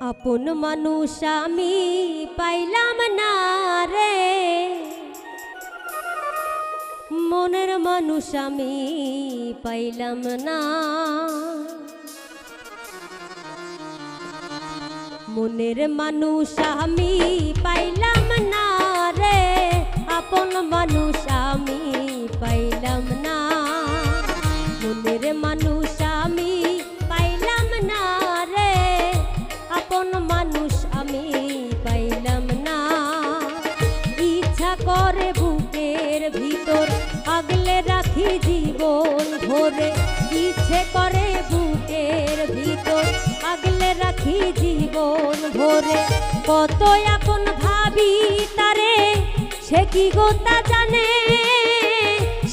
আপন মানুষ আমি পাইলাম না রে। মনের মানুষ আমি পাইলাম না। মনের মানুষ আমি পাইলাম না রে। আপন মানুষ জীবন ভরে ইচ্ছে করে বুকের ভিতর আগলে রাখি জীবন ভরে। কত আপন ভাবি তারে, সে কি গোতা জানে?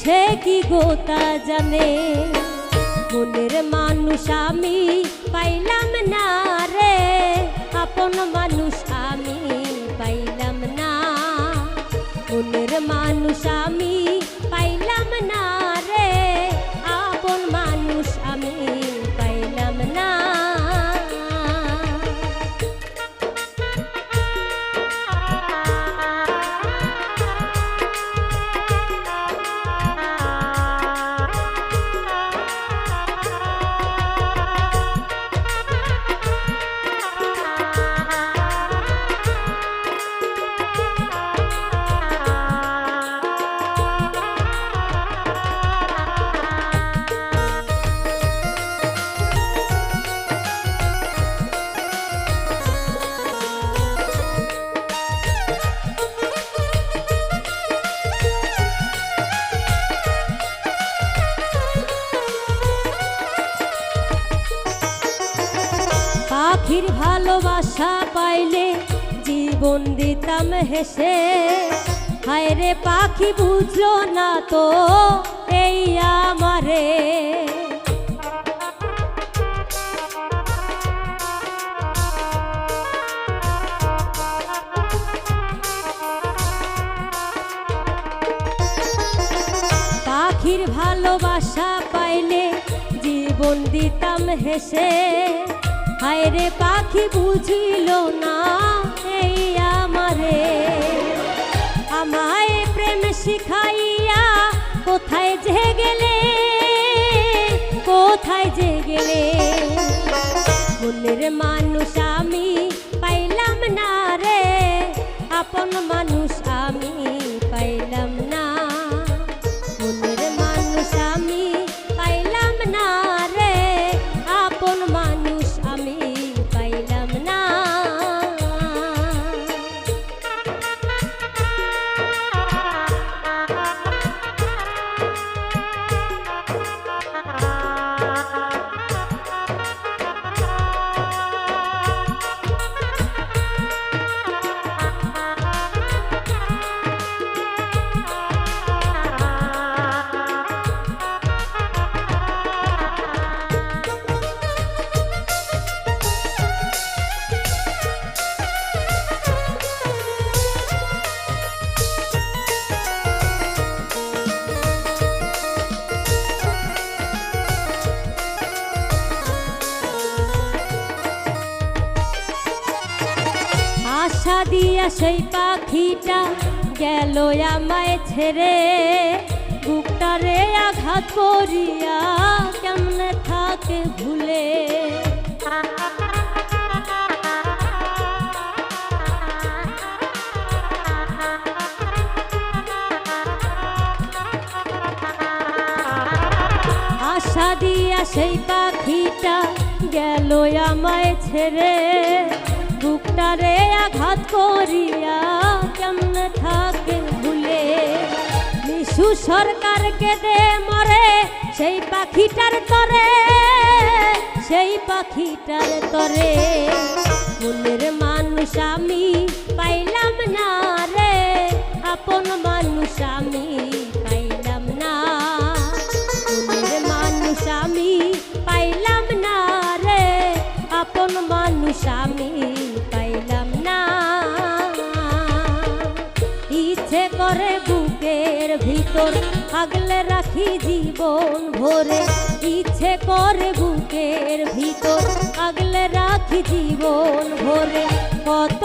সে কি গোতা জানে? মনের মানুষ আমি পাইলাম না রে পাখির ভালোবাসা পাইলে জীবন দিতাম হেসে। হায় রে পাখি, বুঝলো না তো এই আমারে। পাখির ভালোবাসা পাইলে জীবন দিতাম হেসে। হায় রে পাখি বুঝিল না, এই আমারে। আমায় প্রেম শিখাইয়া কোথায় যে গেলে, কোথায় যে গেলে। মনের মানুষ আমি পাইলাম না রে, আপন মানুষ দিয়া সেই পাখিটা গেল আমায় ছেড়ে। বুকটারে আঘাত করিয়া কেমনে থাকে ভুলে। আশা দিয়া সেই পাখিটা গেল আমায় ছেড়ে। বুকটারে আঘাত করিয়া কেমন থাকে ভুলে? নিশু সরকারকে দে মরে, সেই পাখিটার তরে, সেই পাখিটার তরে। মনের মানুষ আমি পাইলাম না রে, আপন মানুষ আমি করে বুকের ভিতর আগলে রাখি জীবন ভরে। ইচ্ছে করে বুকের ভিতর আগলে রাখি জীবন ভরে। কত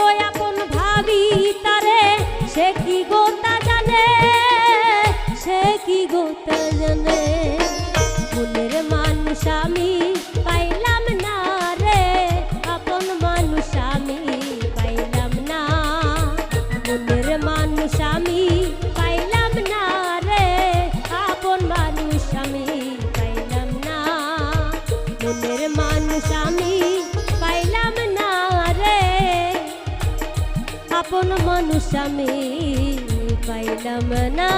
আপন মানুষ আমি পাইলাম না।